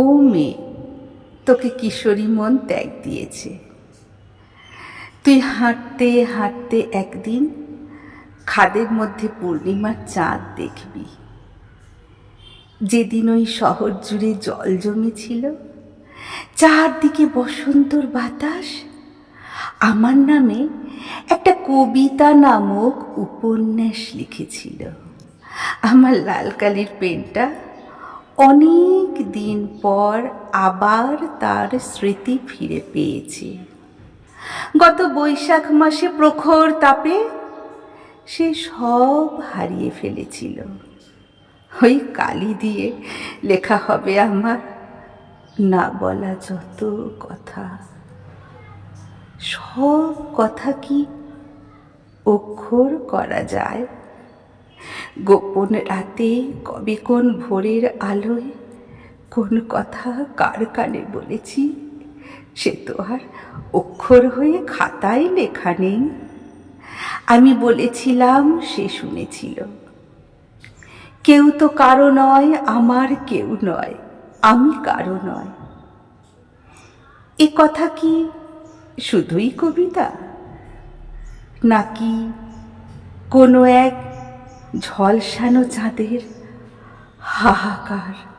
ও মেয়ে তোকে কিশোরী মন ত্যাগ দিয়েছে। তুই হাঁটতে হাঁটতে একদিন খাদের মধ্যে পূর্ণিমার চাঁদ দেখবি। যেদিন ওই শহর জুড়ে জল জমেছিল, চারদিকে বসন্তর বাতাস, আমার নামে একটা কবিতা নামক উপন্যাস লিখেছিল। আমার লাল কালির পেনটা অনেক দিন পর আবার তার স্মৃতি ফিরে পেয়েছে। গত বৈশাখ মাসে প্রখর তাপে সে সব হারিয়ে ফেলেছিল। ওই কালি দিয়ে লেখা হবে আমার, না বলা যত কথা। সব কথা কি অক্ষর করা যায়? গোপন রাতে কবে কোন ভোরের আলোয় কোন কথা কার কানে বলেছি? সে তো আর অক্ষর হয়ে খাতায় লেখা নেই। আমি বলেছিলাম, সে শুনেছিল। কেউ তো কারও নয়, আমার কেউ নয়, আমি কারও নয়। এ কথা কি শুধুই কবিতা? নাকি কোনো এক ঝলসানো চাঁদের হাহাকার।